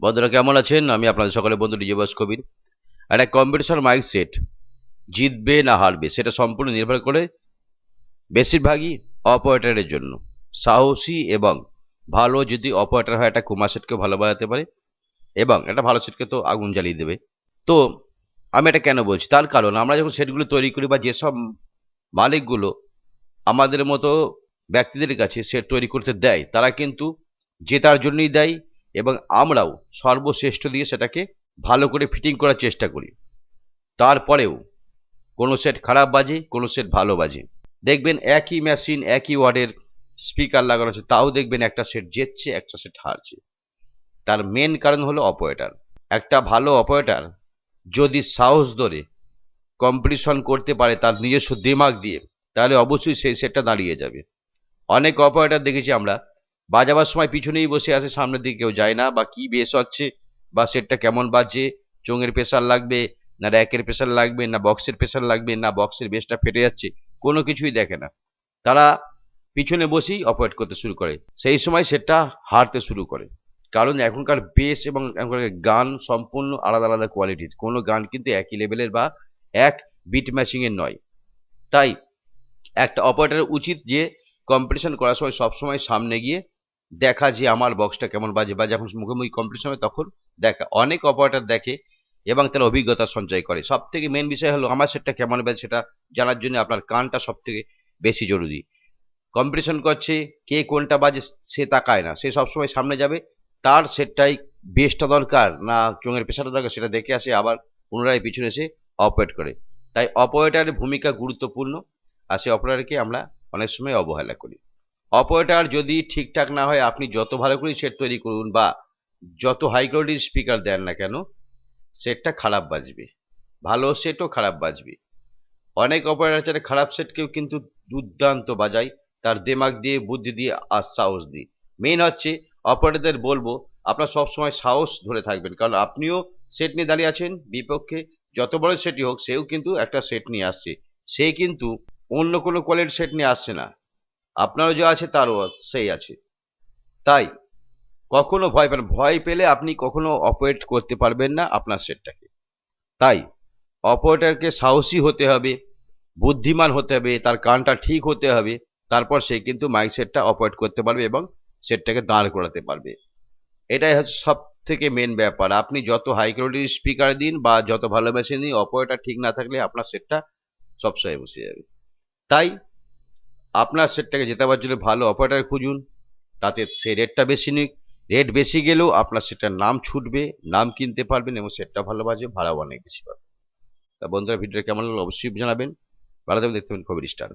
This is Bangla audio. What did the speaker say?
বন্ধুরা, কেমন আছেন? আমি আপনাদের সকলে বন্ধু ডিজে বস কবির। একটা কম্পিটিশন মাইক সেট জিতবে না হারবে, সেটা সম্পূর্ণ নির্ভর করে বেশিরভাগই অপারেটারের জন্য। সাহসী এবং ভালো যদি অপারেটার হয়, একটা কুমা সেটকে ভালো বাজাতে পারে এবং একটা ভালো সেটকে তো আগুন জ্বালিয়ে দেবে। তো আমি এটা কেন বলছি? তার কারণ, আমরা যখন সেটগুলো তৈরি করি বা যেসব মালিকগুলো আমাদের মতো ব্যক্তিদের কাছে সেট তৈরি করতে দেয়, তারা কিন্তু জেতার জন্যই দেয় এবং আমরাও সর্বশ্রেষ্ঠ দিয়ে সেটাকে ভালো করে ফিটিং করার চেষ্টা করি। তারপরেও কোনো সেট খারাপ বাজে, কোনো সেট ভালো বাজে। দেখবেন একই মেশিন একই ওয়ার্ডের স্পিকার লাগানো আছে, তাও দেখবেন একটা সেট জেতছে একটা সেট হারছে। তার মেন কারণ হলো অপারেটার একটা ভালো অপারেটার যদি সাহস ধরে কম্পিটিশন করতে পারে তার নিজস্ব দিমাগ দিয়ে, তাহলে অবশ্যই সেই সেটটা দাঁড়িয়ে যাবে। অনেক অপারেটার দেখেছি আমরা বাজাবার সময় পিছনেই বসে আছে, সামনের দিকে কেউ যায় না। বা কি বেস হচ্ছে? বা সেটটা কেমন বাজছে? চোঙের প্রেশার লাগবে, না র্যাকের প্রেশার লাগবে, না বক্সের প্রেশার লাগবে, না বক্সের বেসটা ফেটে যাচ্ছে? কোনো কিছুই দেখে না। তারা পিছনে বসেই অপারেট করতে শুরু করে। সেই সময় সেটটা হারতে শুরু করে। কারণ এখনকার বেস এবং এখনকার গান সম্পূর্ণ আলাদা আলাদা কোয়ালিটির। কোনো গান কিন্তু একই লেভেলের বা এক বিট ম্যাচিংয়ের নয়। তাই একটা অপারেটার উচিত যে কম্পিটিশন করার সময় সবসময় সামনে গিয়ে দেখা যে আমার বক্সটা কেমন বাজে, বা যখন মুখোমুখি কম্পিটিশন হবে তখন দেখা, অনেক অপারেটার দেখে এবং তার অভিজ্ঞতা সঞ্চয় করে। সব থেকে মেন বিষয় হলো আমার সেটটা কেমন বাজে সেটা জানার জন্য আপনার কানটা সব থেকে বেশি জরুরি। কম্পিটিশন করছে, কে কোনটা বাজে সে তাকায় না, সে সবসময় সামনে যাবে, তার সেটটাই বেস্টটা দরকার না চোঙের পেশাটা দরকার সেটা দেখে আসে, আবার পুনরায় পিছনে এসে অপারেট করে। তাই অপারেটারের ভূমিকা গুরুত্বপূর্ণ, আর সেই অপারেটারকে আমরা অনেক সময় অবহেলা করি। অপারেটার যদি ঠিকঠাক না হয়, আপনি যত ভালো করে সেট তৈরি করুন বা যত হাই কোয়ালিটির স্পিকার দেন না কেন সেটটা খারাপ বাজবে। ভালো সেটও খারাপ বাজবে। অনেক অপারেটার খারাপ সেটকেও কিন্তু দুর্দান্ত বাজায়। তার দেমাগ দিয়ে, বুদ্ধি দিয়ে আর সাহস দিয়ে মেন হচ্ছে অপারেটরদের বলব, আপনার সবসময় সাহস ধরে থাকবেন। কারণ আপনিও সেট নিয়ে দাঁড়িয়ে আছেন বিপক্ষে। যত বড় সেটই হোক, সেও কিন্তু একটা সেট নিয়ে আসছে। সে কিন্তু অন্য কোনো কোয়ালিটির সেট নিয়ে আসছে না। আপনারও যা আছে তারও সেই আছে। তাই, কখনো ভয় পেন ভয় পেলে আপনি কখনো অপারেট করতে পারবেন না আপনার সেটটাকে। তাই অপারেটরকে সাহসী হতে হবে, বুদ্ধিমান হতে হবে, তার কানটা ঠিক হতে হবে, তারপর সে কিন্তু মাইক সেটটা অপারেট করতে পারবে এবং সেটটাকে দাঁড় করাতে পারবে। এটাই হচ্ছে সব থেকে মেন ব্যাপার। আপনি যত হাই কোয়ালিটির স্পিকার দিন বা যত ভালো মেশিন দিন অপারেটর ঠিক না থাকলে আপনার সেটটা সবসময় বসে যাবে। তাই আপনার সেটটাকে জেতাবার জন্য ভালো অপারেটার খুঁজুন। তাতে সেই রেটটা বেশি নিক। রেট বেশি গেলেও আপনার সেটার নাম ছুটবে, নাম কিনতে পারবেন এবং সেটটা ভালো বাজে, ভাড়াও অনেক বেশি পাবেন। তা বন্ধুরা, ভিডিওটা কেমন লাগল অবশ্যই জানাবেন। ভালো থাকবেন, দেখতে পাবেন খবর স্টার।